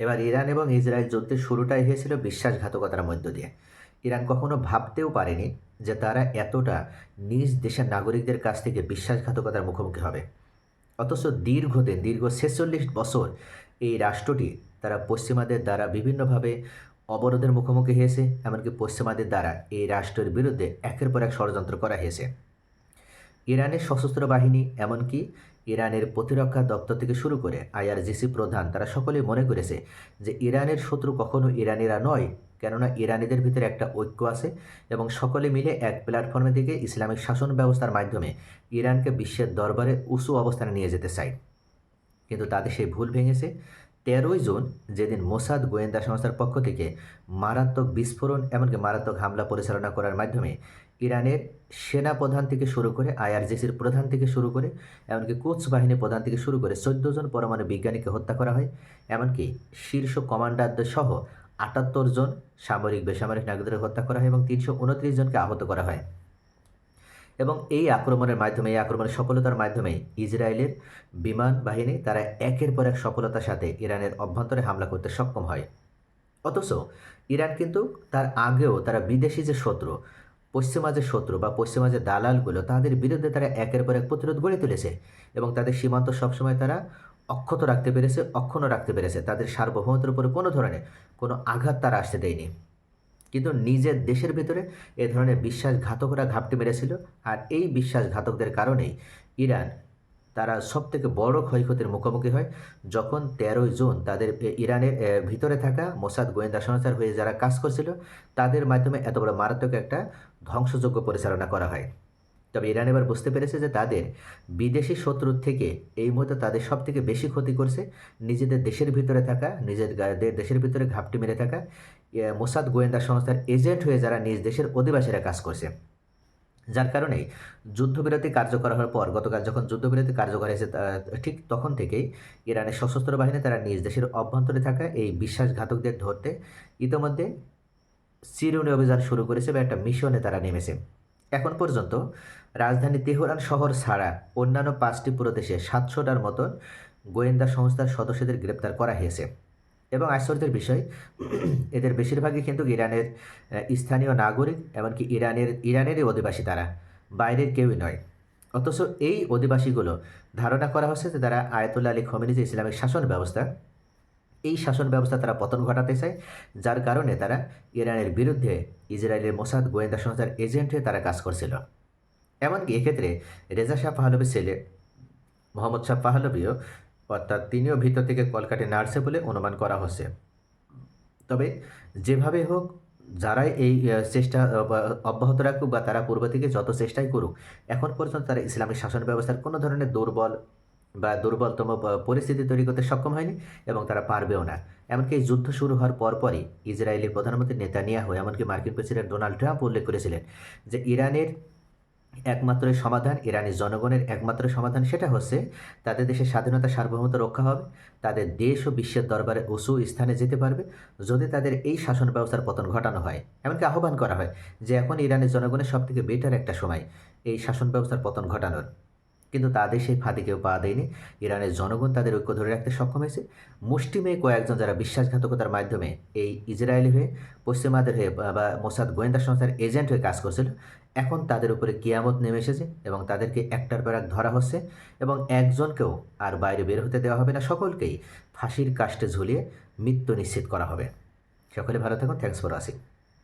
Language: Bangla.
এবার ইরান এবং ইসরায়েল যুদ্ধের শুরুটাই হয়েছিল বিশ্বাসঘাতকতার মধ্য দিয়ে। ইরান কখনো ভাবতেও পারেনি যে তারা এতটা নিজ দেশের নাগরিকদের কাছ থেকে বিশ্বাসঘাতকতার মুখোমুখি হবে। অথচ দীর্ঘদিন, দীর্ঘ ছেচল্লিশ বছর এই রাষ্ট্রটি তারা পশ্চিমাদের দ্বারা বিভিন্নভাবে অবরোধের মুখোমুখি হয়েছে, এমনকি পশ্চিমাদের দ্বারা এই রাষ্ট্রের বিরুদ্ধে একের পর এক ষড়যন্ত্র করা হয়েছে। ইরানের সশস্ত্র বাহিনী, এমনকি ইরানের প্রতিরক্ষা দপ্তর থেকে শুরু করে আইআরজিসি প্রধান, তারা সকলেই মনে করেছে যে ইরানের শত্রু কখনো ইরানিরা নয়, কেননা ইরানিদের ভিতরে একটা ঐক্য আছে এবং সকলে মিলে এক প্ল্যাটফর্মের দিকে ইসলামিক শাসন ব্যবস্থার মাধ্যমে ইরানকে বিশ্বের দরবারে উঁচু অবস্থানে নিয়ে যেতে চায়। কিন্তু তাদের সেই ভুল ভেঙেছে। তেরোই জুন যেদিন মোসাদ গোয়েন্দা সংস্থার পক্ষ থেকে মারাত্মক বিস্ফোরণ, এমনকি মারাত্মক হামলা পরিচালনা করার মাধ্যমে ইরানের সেনা প্রধান থেকে শুরু করে আইআরজিসির প্রধান থেকে শুরু করে, এমনকি কোচ বাহিনী প্রধান থেকে শুরু করে চোদ্দ জন পরমাণু বিজ্ঞানীকে হত্যা করা হয়। এমনকি শীর্ষ কমান্ডারদের সহ আটাত্তর জন সামরিক বেসামরিক নাগরিকদের হত্যা করা হয় এবং তিনশো উনত্রিশ জনকে আহত করা হয়। এবং এই আক্রমণের মাধ্যমে, এই আক্রমণের সফলতার মাধ্যমে ইসরায়েলের বিমান বাহিনী তারা একের পর এক সফলতার সাথে ইরানের অভ্যন্তরে হামলা করতে সক্ষম হয়। অথচ ইরান কিন্তু তার আগেও তারা বিদেশি যে শত্রু পশ্চিমা যে শত্রু বা পশ্চিমা যে দালালগুলো তাদের বিরুদ্ধে তারা একের পর এক প্রতিরোধ গড়ে তুলেছে এবং তাদের সীমান্ত সবসময় তারা অক্ষত রাখতে পেরেছে, অক্ষুণ্ণ রাখতে পেরেছে। তাদের সার্বভৌমত্বের উপরে কোনো ধরনের কোনো আঘাত তারা আসতে দেয়নি। কিন্তু নিজের দেশের ভিতরে এ ধরনের বিশ্বাসঘাতকরা ঘাপটি মেরেছিল। আর এই বিশ্বাসঘাতকদের কারণেই ইরান তারা সব থেকে বড় ক্ষয়ক্ষতির মুখোমুখি হয় যখন তেরোই জুন তাদের ইরানের ভিতরে থাকা মোসাদ গোয়েন্দা সংস্থার হয়ে যারা কাজ করছিল, তাদের মাধ্যমে এত বড় মারাত্মক একটা ধ্বংসযোগ্য পরিচালনা করা হয়। তবে ইরান এবার বুঝতে পেরেছে যে তাদের বিদেশি শত্রুর থেকে এই মুহূর্তে তাদের সব থেকে বেশি ক্ষতি করছে নিজেদের দেশের ভিতরে থাকা, নিজের দেশের ভিতরে ঘাপটি মেরে থাকা মোসাদ গোয়েন্দা সংস্থার এজেন্ট হয়ে যারা নিজ দেশের অধিবাসীরা কাজ করছে। যার কারণে যুদ্ধবিরতি কার্যকর হওয়ার পর গতকাল যখন যুদ্ধবিরতি কার্যকর হয়েছে ঠিক তখন থেকেই ইরানের সশস্ত্র বাহিনী তারা নিজ দেশের অভ্যন্তরে থাকা এই বিশ্বাসঘাতকদের ধরতে ইতিমধ্যে চিরুনি অভিযান শুরু করেছে বা একটা মিশনে তারা নেমেছে। এখন পর্যন্ত রাজধানী তেহরান শহর ছাড়া অন্যান্য পাঁচটি প্রদেশে সাতশোটার মতন গোয়েন্দা সংস্থার সদস্যদের গ্রেপ্তার করা হয়েছে। এবং আশ্চর্যের বিষয়, এদের বেশিরভাগই কিন্তু ইরানের স্থানীয় নাগরিক এমনকি ইরানের, ইরানেরই অধিবাসী তারা, বাইরের কেউই নয়। অথচ এই অধিবাসীগুলো ধারণা করা হচ্ছে যে তারা আয়তুল্লাহ আলী খমিনি যে ইসলামিক শাসন ব্যবস্থা, এই শাসন ব্যবস্থা তারা পতন ঘটাতে চায়, যার কারণে তারা ইরানের বিরুদ্ধে ইসরায়েলের মোসাদ গোয়েন্দা সংস্থার এজেন্ট হয়ে তারা কাজ করছিল। এমনকি এক্ষেত্রে রেজা শাহ পাহলবির ছেলে, মোহাম্মদ শাহ পাহলবিও অর্থাৎ তিনিও ভিতর থেকে কলকাটে নাড়ছে বলে অনুমান করা হচ্ছে। তবে যেভাবে হোক, যারাই এই চেষ্টা অব্যাহত রাখুক বা তারা পূর্ব থেকে যত চেষ্টাই করুক, এখন পর্যন্ত তারা ইসলামিক শাসন ব্যবস্থার কোনো ধরনের দুর্বল বা দুর্বলতম পরিস্থিতি তৈরি করতে সক্ষম হয়নি এবং তারা পারবেও না। এমনকি এই যুদ্ধ শুরু হওয়ার পরপরই ইসরায়েলের প্রধানমন্ত্রী নেতানিয়াহু, এমনকি মার্কিন প্রেসিডেন্ট ডোনাল্ড ট্রাম্প উল্লেখ করেছিলেন যে ইরানের একমাত্র সমাধান ইরানি জনগণের একমাত্র সমাধান সেটা হচ্ছে তাদের দেশের স্বাধীনতা সার্বভৌমত রক্ষা হবে, তাদের দেশ ও বিশ্বের দরবারে উঁচু স্থানে যেতে পারবে। যদি তাদের এই শাসন ব্যবস্থার পতন ঘটানো হয়, এমনকি আহ্বান করা হয় যে এখন ইরানের জনগণের সবথেকে বেটার একটা সময় এই শাসন ব্যবস্থার পতন ঘটানোর। কিন্তু তাদের সেই ফাঁদে কেউ পা দেয়নি। ইরানের জনগণ তাদের ঐক্য ধরে রাখতে সক্ষম হয়েছে। মুষ্টিমেয় কয়েকজন যারা বিশ্বাসঘাতকতার মাধ্যমে এই ইসরায়েলি হয়ে, পশ্চিমাদের হয়ে বা- মোসাদ গোয়েন্দা সংস্থার এজেন্ট হয়ে কাজ করছিল, এখন তাদের উপরে কিয়ামত নেমে এসেছে এবং তাদেরকে একটার পর এক ধরা হচ্ছে এবং একজনকেও আর বাইরে বের হতে দেওয়া হবে না। সকলকেই ফাঁসির কাষ্টে ঝুলিয়ে মৃত্যু নিশ্চিত করা হবে। সকলে ভালো থাকুন। Thanks for watching